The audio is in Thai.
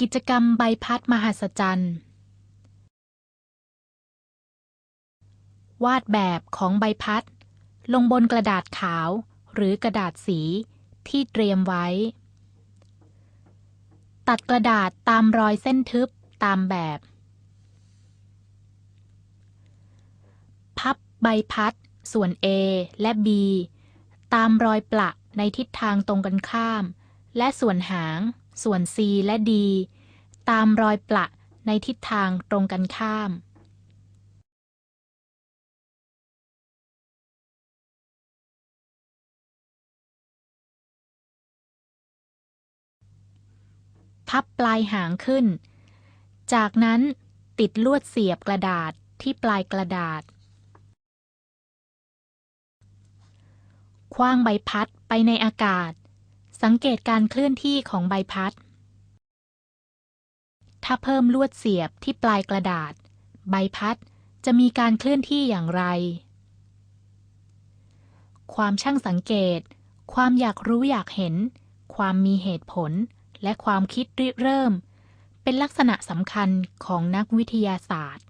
กิจกรรมใบพัดมหัศจรรย์ วาดแบบของใบพัด ลงบนกระดาษขาว หรือกระดาษสีที่เตรียมไว้ ตัดกระดาษตามรอยเส้นทึบตามแบบ พับใบพัด ส่วน A และ B ตามรอยปละในทิศทางตรงกันข้าม และส่วนหาง ส่วน C และ D ตามรอยปละในทิศทางตรงกันข้ามพับปลายหางขึ้น จากนั้นติดลวดเสียบกระดาษที่ปลายกระดาษ คว้างใบพัดไปในอากาศ สังเกตการเคลื่อนที่ของใบพัด ถ้าเพิ่มลวดเสียบที่ปลายกระดาษ ใบพัดจะมีการเคลื่อนที่อย่างไร ความช่างสังเกต ความอยากรู้อยากเห็น ความมีเหตุผล และความคิดริเริ่ม เป็นลักษณะสำคัญของนักวิทยาศาสตร์